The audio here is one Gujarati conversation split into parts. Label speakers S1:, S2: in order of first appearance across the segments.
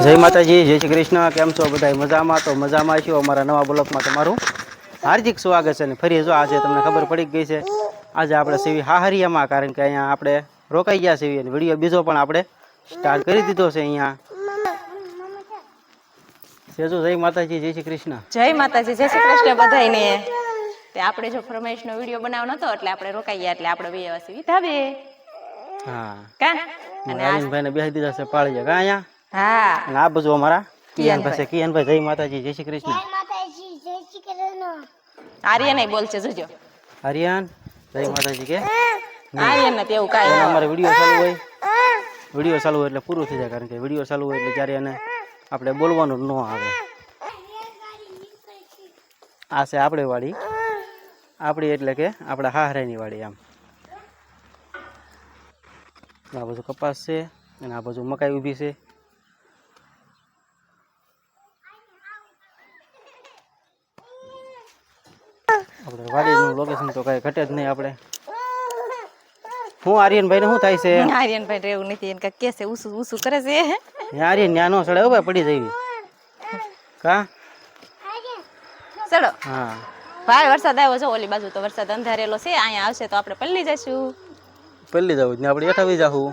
S1: જય માતાજી જય શ્રી કૃષ્ણ. કેમ છો બધા મજામાં? તો મજામાં છો? અમારા નવા બ્લોકમાં તમારું હાર્દિક સ્વાગત છે અને ફરી જો આજે તમને ખબર પડી ગઈ છે. આજે આપણે સેવી હાહરિયામાં કારણ કે અહીંયા આપણે રોકાઈ ગયા સેવી અને વીડિયો બીજો પણ આપણે સ્ટાર્ટ કરી દીધો છે અહીંયા. સેજો જય માતાજી જય શ્રી કૃષ્ણ.
S2: જય માતાજી જય શ્રી કૃષ્ણ બધાયને. તે આપણે જો ફરમાઈશનો વીડિયો બનાવવાનો હતો એટલે આપણે રોકાઈ ગયા એટલે આપણે બે વાસી ધાબે.
S1: હા.
S2: કા? અને આ
S1: ભાઈને બેસી દીધા છે પાળી કા અહીંયા?
S2: હા.
S1: અને આ બાજુ અમારા કિયાનભાઈ. છે. કિયાનભાઈ જય માતાજી જય શ્રી કૃષ્ણ.
S2: આર્યન નહીં બોલશે જોજો.
S1: હરિયાન જય માતાજી કે?
S2: આર્યન ને તેવું કાંઈ.
S1: અમારે વીડિયો ચાલુ હોય. વીડિયો ચાલુ હોય એટલે પૂરું થઈ જાય કારણ કે વીડિયો ચાલુ હોય એટલે જ્યારે એને આપણે બોલવાનું ન આવે. આ છે આપણે વાડી. આપણી એટલે કે આપણા હાહરાની વાડી આમ. આ બાજુ કપાસ છે અને આ બાજુ મકાઈ ઊભી છે. આપણે વાડીનું લોકેશન તો કાંઈ ઘટે જ નહીં આપણે. હું આર્યનભાઈને શું થાય છે?
S2: આર્યનભાઈ રહેવું નથી એને કે છે ઉસું ઉસું કરે છે
S1: આર્યન ન્યાનો સડે ભાઈ પડી જઈ. કા?
S2: ચલો.
S1: હા.
S2: ભાઈ વરસાદ આવ્યો છે ઓલી બાજુ તો વરસાદ અંધારેલો છે અહીંયા આવશે તો આપણે પલ્લી જઈશું.
S1: પલ્લી જવું ને આપણે એઠાવી જાવું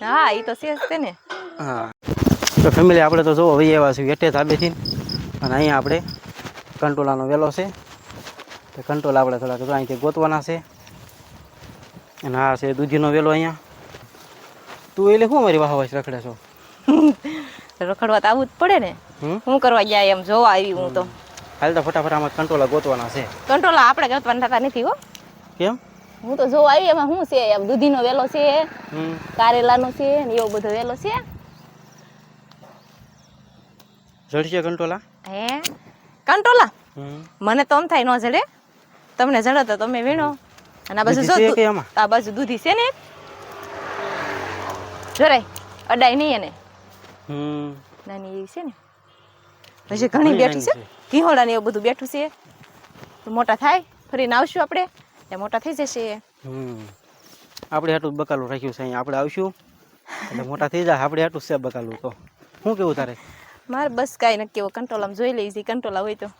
S2: હા એ તો છે જ ને.
S1: હા. તો ફેમિલી આપણે તો જોવો વહી આવ્યા છીએ એટે ધાબેથી અને અહીંયા આપણે કંટોલાનો વેલો છે. તો કંટ્રોલ આપણે થોડાક અહીંથી ગોતવાના છે. અને આ છે દૂધીનો વેલો અહીંયા. તું એટલે શું મારી વાહ રખડે છો?
S2: રખડવા તો આવું જ પડે ને. હું કરવા ગયા એમ જોવા આવી હું તો.
S1: હાલ તો ફટાફટ આમાં કંટ્રોલ ગોતવાના છે.
S2: કંટ્રોલ આપણે ગોતવાના થતા નથી હો.
S1: કેમ?
S2: હું તો જોવા આવી એમાં શું છે? એમ દૂધીનો વેલો છે કારેલાનો છે ને એવો બધો વેલો છે.
S1: જડશે કંટોલા
S2: હે? કંટોલા મને તો આમ થાય ન જડે. તમને જડે તો તમે વીણો. અને આ બાજુ જો? આ બાજુ દૂધી છે ને? જરાય અડાય નહીં એને.
S1: હમ.
S2: નાની એવી છે ને. પછી ઘણી બેઠી છે. ઘીહોડા ને એવું બધું બેઠું છે. તો મોટા થાય ફરીને આવશું આપણે. એ મોટા થઈ જશે.
S1: હમ. આપણે હાટું બકાલું રાખ્યું છે અહીંયા. આપણે આવશું. એટલે મોટા થઈ જાય આપણે હાટું છે બકાલું તો. શું કેવું તારે?
S2: મારે બસ કાંઈ નક્કી એવો કંટ્રોલ આમ જોઈ લઈ છે કંટ્રોલ હોય તો.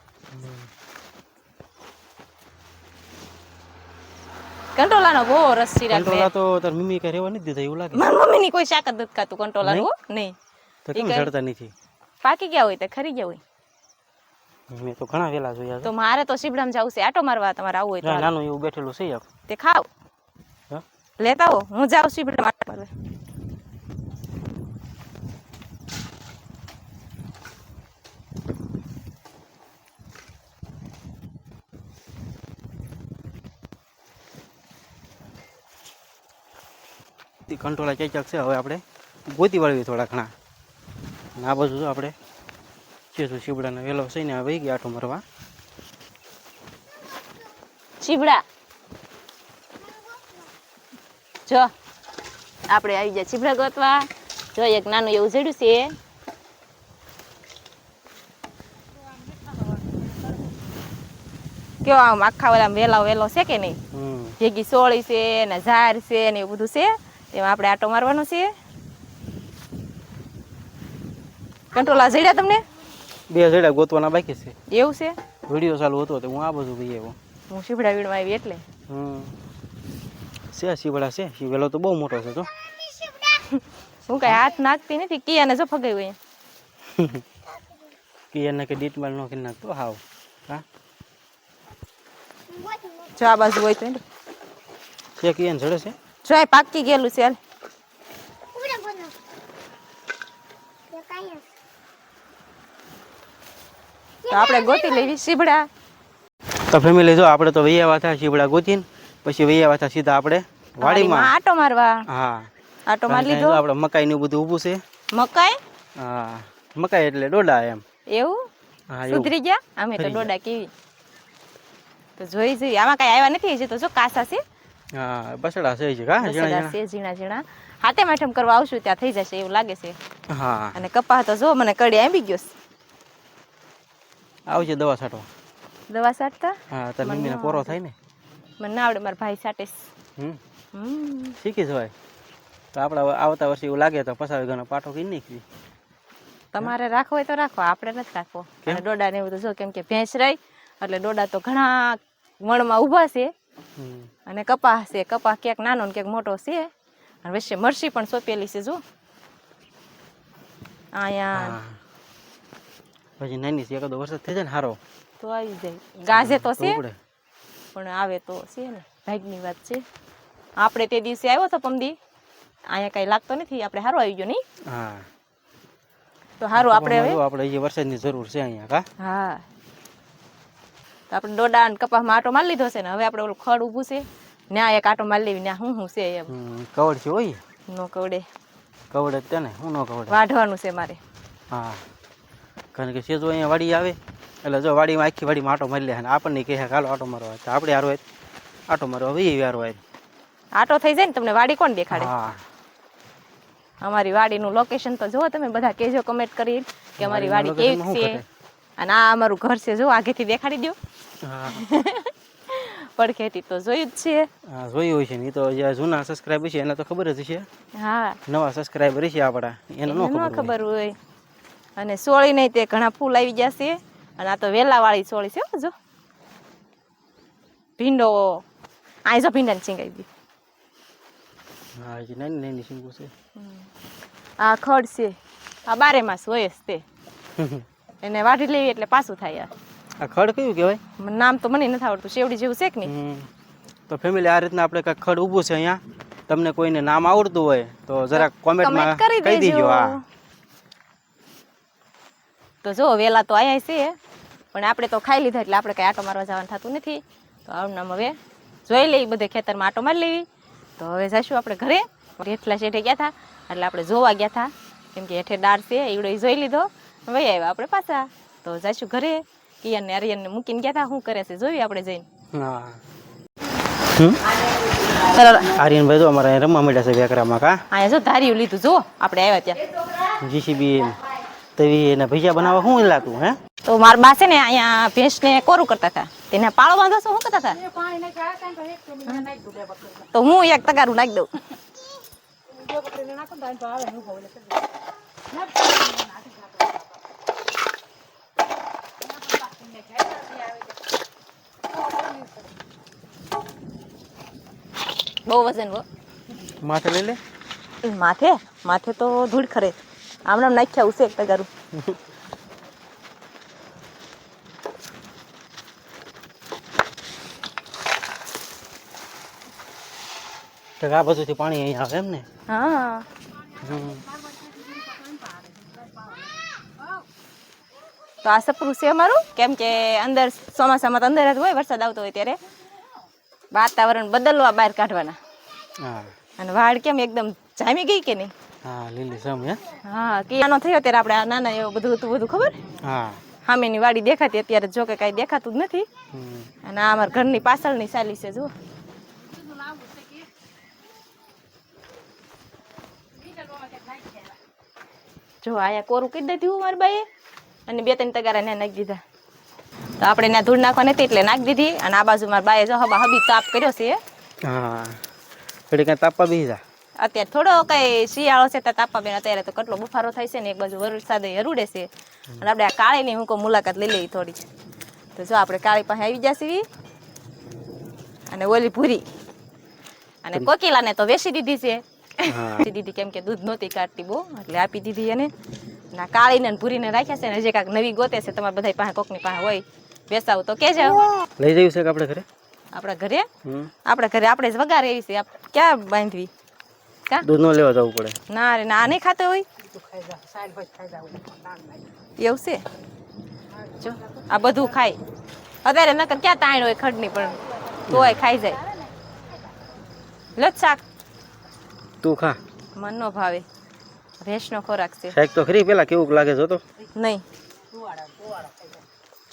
S2: કંટ્રોલાનો બહુ રસ
S1: કંટોલા તો તાર મમ્મી કે રહેવા નથી દીધા એવું લાગે.
S2: મારી મમ્મીની કોઈ શાક જ નથી ખાતું કંટ્રોલાનું હો નહીં.
S1: તો કેમ જડતા નથી?
S2: પાકી ગયા હોય તો ખરી ગયા હોય.
S1: મેં તો ઘણા વેલા જોયા
S2: તો મારે તો શિબડામ જવું છે. આટો મારવા તમારે આવું હોય તો
S1: નાનું એવું બેઠેલું છે
S2: તે ખાવ. લેતા હો હું જાઉં શિબડામ આટો મારવા
S1: તે કંટોલા ક્યાંક ક્યાંક છે. હવે આપણે ગોતી વાળવી થોડા ઘણા. આ બાજુ આપણે જે શું શીબડાનો વેલો છે ને વહી ગયા આટો મરવા.
S2: શીબડા. જો આપણે આવી ગયા શીબડા ગોતવા. જો એક નાનું એવું જડ્યું છે. કેવો આમ આખા વાળા વેલા વેલો છે કે નહીં? ભેગી સોળી છે ને ઝાર છે ને એવું બધું છે. એમાં આપણે આટો મારવાનો છે કંટ્રોલા જડ્યા તમને?
S1: બે જડ્યા ગોતવાના બાકી છે.
S2: એવું છે?
S1: વીડિયો ચાલુ હતો તો હું આ બધું ભાઈ આવ્યો.
S2: હું શીભડા વીડમાં આવી એટલે.
S1: હમ. છે શિવડા છે. શીવેલો તો બહુ મોટો છે તો.
S2: હું કઈ હાથ નાખતી નથી કિયાને જો ફગાઈ હોય
S1: કિયાને એને કે ડીટ માલ નો કે નાખતો હાવ. હા?
S2: જો આ બાજુ હોય તો
S1: કે એને જડે છે?
S2: જો આ પાકી ગયેલું છે હાલ. તો આપણે ગોતી લેવી શીબડા.
S1: તો ફેમિલી જો આપણે તો વૈયા વાથા શીબડા ગોતીને પછી વૈયા વાથા સીધા આપણે
S2: વાડીમાં. આટો મારવા.
S1: હા.
S2: આટો મારી લીધો.
S1: આપણે મકાઈ નું બધું ઊભું છે.
S2: મકાઈ?
S1: હા. મકાઈ એટલે ડોડા એમ.
S2: એવું?
S1: હા
S2: સુધરી ગયા? અમે તો ડોડા કેવી. તો જોઈ જોઈ. આમાં કઈ આવ્યા નથી હજી તો જો કાસા છે.
S1: હા બસડા છે છે કા?
S2: છે ઝીણા ઝીણા. હાથે માઠમ કરવા આવશું ત્યાં થઈ જશે એવું લાગે છે.
S1: હા.
S2: અને કપા તો જો મને કડી આંબી ગયો
S1: આવજે દવા છાંટવા.
S2: દવા સાટતા
S1: હા તાર મમ્મીને પોરો થાય ને.
S2: મને ના આવડે મારા ભાઈ સાટે
S1: હમ. શીખી જવાય તો આપણે આવતા વર્ષે એવું લાગે તો પસાવી ગણો પાઠો કરી નીકળી
S2: તમારે રાખવો હોય તો રાખો આપણે નથી રાખવો. અને ડોડા ને એવું તો જો કેમ કે ભેંસ રહી એટલે ડોડા તો ઘણા વણમાં ઊભા છે. અને કપાસ છે કપાસ ક્યાંક નાનો ને ક્યાંક મોટો છે. અને વચ્ચે મરસી પણ સોંપેલી છે જો. અહીંયા
S1: પછી નાની છે એકાદો વરસાદ થઈ જાય ને સારો
S2: તો આવી જાય. ગાજે તો છે પણ આવે તો છે ને. ભાગની વાત છે. આપણે તે દિવસે આવ્યો તો પમદી. અહીંયા કઈ લાગતો નથી આપણે સારું આવી ગયો નહીં.
S1: હા.
S2: તો સારું આપણે હવે
S1: આપણે વરસાદની જરૂર છે અહીંયા
S2: હા. તો આપણે ડોડા અને કપાસમાં આટો મારી લીધો છે ને હવે આપણે ઓલું ખડ ઊભું છે. ન્યા એક આટો મારી લેવી ન્યા શું શું છે એમ.
S1: કવડ છે હોય
S2: નો કવડે.
S1: કવડ જ ને હું નો કવડ?
S2: વાઢવાનું છે મારે.
S1: હા. કારણ કે સેજો અહીંયા વાડી આવે એટલે જો વાડીમાં આખી વાડીમાં આટો મારી લે અને આપણને કહે હાલો આટો મારવા. તો આપણે હારો આટો મારવા ભાઈ હારો હોય.
S2: આટો થઈ જાય ને તમને વાડી કોણ દેખાડે?
S1: હા.
S2: અમારી વાડીનું લોકેશન તો જુઓ તમે બધા કેજો કમેન્ટ કરી કે અમારી વાડી કેવી છે. અને આ અમારું ઘર છે જો આગેથી દેખાડી દો
S1: હા.
S2: પડખેથી તો જોયું જ છે
S1: હા જોયું હોય છે ને તો જે જૂના સબસ્ક્રાઇબર છે એને તો ખબર જ છે
S2: હા.
S1: નવા સબસ્ક્રાઇબર છે આપણા એને ન ખબર હોય.
S2: અને સોળી નહીં તે ઘણા ફૂલ આવી જશે. અને આ તો વેલા વાળી સોળી છે જો. ભીંડો આ જો ભીંડાની છીંગાઈ દી.
S1: હા હજી નાની નાની સિંગો છે.
S2: આ ખડ છે. આ બારે માસ હોય જ તે. એને વાઢી લેવી એટલે પાછું થાય યાર
S1: આ ખડ કયું કહેવાય?
S2: નામ તો મને નથી આવડતું શેવડી જેવું છે કે નહીં?
S1: તો ફેમિલી આ રીતના આપણે કાંઈક ખડ ઊભું છે અહીંયા. તમને કોઈને નામ આવડતું હોય તો જરા કોમેન્ટમાં કહી
S2: દેજો.
S1: હા.
S2: તો જો વેલા તો આયા છે પણ આપણે તો ખાઈ લીધા એટલે આપણે કઈ આટો મારવા જવાનું થતું નથી. તો આવું હવે જોઈ લઈ બધે ખેતરમાં આટો મારી લેવી. તો હવે જઈશું આપણે ઘરે. હેઠલા શેઠે ગયા હતા એટલે આપણે જોવા ગયા હતા. કેમ કે હેઠે ડાર છે એવડો જોઈ લીધો. વહી આવ્યા આપણે પાછા. તો જઈશું ઘરે. કિયન ને આર્યન ને મૂકીને ગયા હતા શું કરે છે? જોઈએ આપણે જઈને?
S1: હા. ભાઈ આર્યનભાઈ તો અમારા રમવા મળ્યા છે વેકરામાં કા?
S2: અહીંયા જો ધાર્યું લીધું જો આપણે આવ્યા ત્યાં.
S1: જીસીબી તવી એના ભજીયા બનાવવા શું લાગતું હે?
S2: તો મારા બા છે ને અહીંયા ભેંસને કોરું કરતા હતા. તેને પાળો બાંધો છો શું કરતા હતા? તો હું એક તગારું નાખી દઉં. બહુ વજન હો.
S1: માથે લઈ લે.
S2: માથે? માથે તો ધૂળ ખરે. આમણામ નાખ્યા ઉસે એક કરું
S1: તો આ બાજુથી પાણી અહીંયા આવે એમ ને
S2: હા તો આ સપરું છે અમારું? કેમ કે અંદર ચોમાસામાં તો અંદર જ હોય વરસાદ આવતો હોય ત્યારે. વાતાવરણ બદલવા બહાર કાઢવાના.
S1: હા.
S2: અને વાળ કેમ એકદમ જામી ગઈ કે નહીં?
S1: હા લીલી સમ હે?
S2: હા કિયાનો થયો ત્યારે આપણે આ નાના એવું બધું હતું બધું ખબર?
S1: હા.
S2: સામેની વાડી દેખાતી અત્યારે જો કે કાંઈ દેખાતું જ નથી. અને આ અમારા ઘરની પાછળની સાલી છે જો જો આયા કોરું કરી દીધું મારી બાઈએ. અને બે ત્રણ તગારા ને નાખી દીધા. તો આપણે ત્યાં ધૂળ નાખવા નથી એટલે નાખી દીધી અને આ બાજુ મારા બાએ જો હબા હબી તાપ કર્યો છે.
S1: હા. કાંઈ તાપવા બી જા.
S2: અત્યારે થોડો કઈ શિયાળો છે ત્યાં તાપા બેન અત્યારે તો કેટલો બુફારો થાય છે ને એક બાજુ વરસાદ હરુડે છે. અને આપણે આ કાળીની હું કહું મુલાકાત લઈ લઈએ થોડી તો જો આપણે કાળી પાસે આવી જશે અને ઓલી ભૂરી. અને કોકિલાને તો વેસી દીધી છે. દીધી કેમ કે દૂધ નહોતી કાઢતી બહુ એટલે આપી દીધી એને. ના કાળીને ને ભૂરીને રાખ્યા છે ને હજી કાંક નવી ગોતે છે તમારે બધા પાસે કોકની પાસે હોય. બેસાવું તો કેજો
S1: લઈ જઈશું છે કે આપણે ઘરે?
S2: આપણા ઘરે? આપણા ઘરે આપણે જ વગાર એવી છે. ક્યાં બાંધવી? કા?
S1: દૂધ નો લેવા જવું પડે.
S2: ના રે ના નહીં ખાતો હોય? એવું છે? જો આ બધું ખાય. અત્યારે નકર ક્યાં તાણ હોય ખડની પણ તોય ખાઈ જાય. લત શાક.
S1: તું ખા.
S2: મન નો ભાવે. ભેંસનો ખોરાક છે.
S1: શાક તો ખરી પેલા કેવું લાગે જો તો?
S2: નહીં.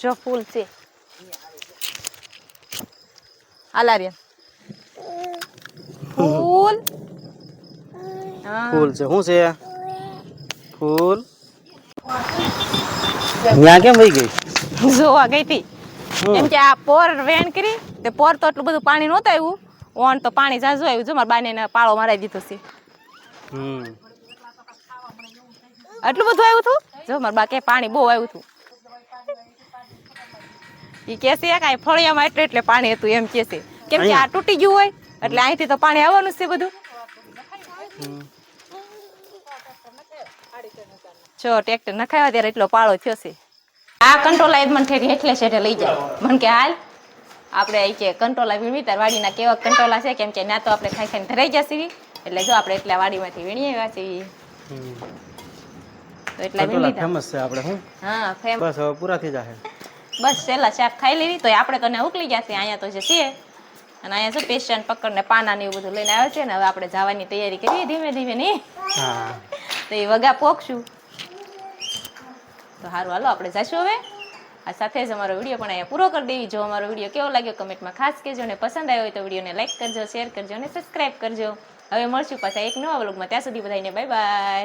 S2: જો ફૂલ છે. આલારિયન ફૂલ?
S1: ફૂલ છે. શું છે? ફૂલ? ત્યાં કેમ વહી ગઈ?
S2: જોવા ગઈ હતી. એમ કે આ પોર વેણ કરી તે પોર તો એટલું બધું પાણી નહોતું આવ્યું. ઓન તો પાણી જાજુ આવ્યું જો મારા બાને પાળો મારાઈ દીધો છે.
S1: હમ.
S2: આટલું બધું આવ્યું હતું? જો મારા બા કે પાણી બહુ આવ્યું હતું. એ કે છે કાંઈ ફળિયામાં એટલે એટલે પાણી હતું એમ કે છે. કેમ કે આ તૂટી ગયું હોય એટલે અહીંથી તો પાણી આવવાનું છે બધું. જો ટ્રેક્ટર નખાવ્યા ત્યારે એટલો પાળો થયો છે. આ કંટ્રોલા મને ઠેરી એટલે છે લઈ જાય મને કે હાલ આપણે અહીં કે કંટ્રોલા વીણવી તાર વાડીના કેવા કંટ્રોલા છે કેમ કે ના તો આપણે ખાઈ ખાઈને ધરાઈ જશે એટલે જો આપણે એટલા વાડીમાંથી વીણીએ આવ્યા છીએ. તો એટલા વીણી
S1: ફેમસ છે આપણે
S2: હું.
S1: હા ફેમસ પૂરા થઈ જશે
S2: બસ છેલ્લા શાક ખાઈ લેવી તો આપણે તો ઉકલી ગયા છે અહીંયા તો જે છે અને અહીંયા શું પેશન્ટ પકડને પાના ને એવું બધું લઈને આવે છે ને હવે આપણે જવાની તૈયારી કરીએ ધીમે ધીમે નહીં તો એ વગા પોખશું. તો સારું હાલો આપણે જઈશું હવે. આ સાથે જ અમારો વીડિયો પણ અહીંયા પૂરો કરી દેવી. જો અમારો વીડિયો કેવો લાગ્યો કમેન્ટમાં ખાસ કહેજો. અને પસંદ આવ્યો હોય તો વિડીયોને લાઈક કરજો શેર કરજો અને સબસ્ક્રાઈબ કરજો. હવે મળશું પાછા એક નવા વ્લોગમાં. ત્યાં સુધી બધાને બાય બાય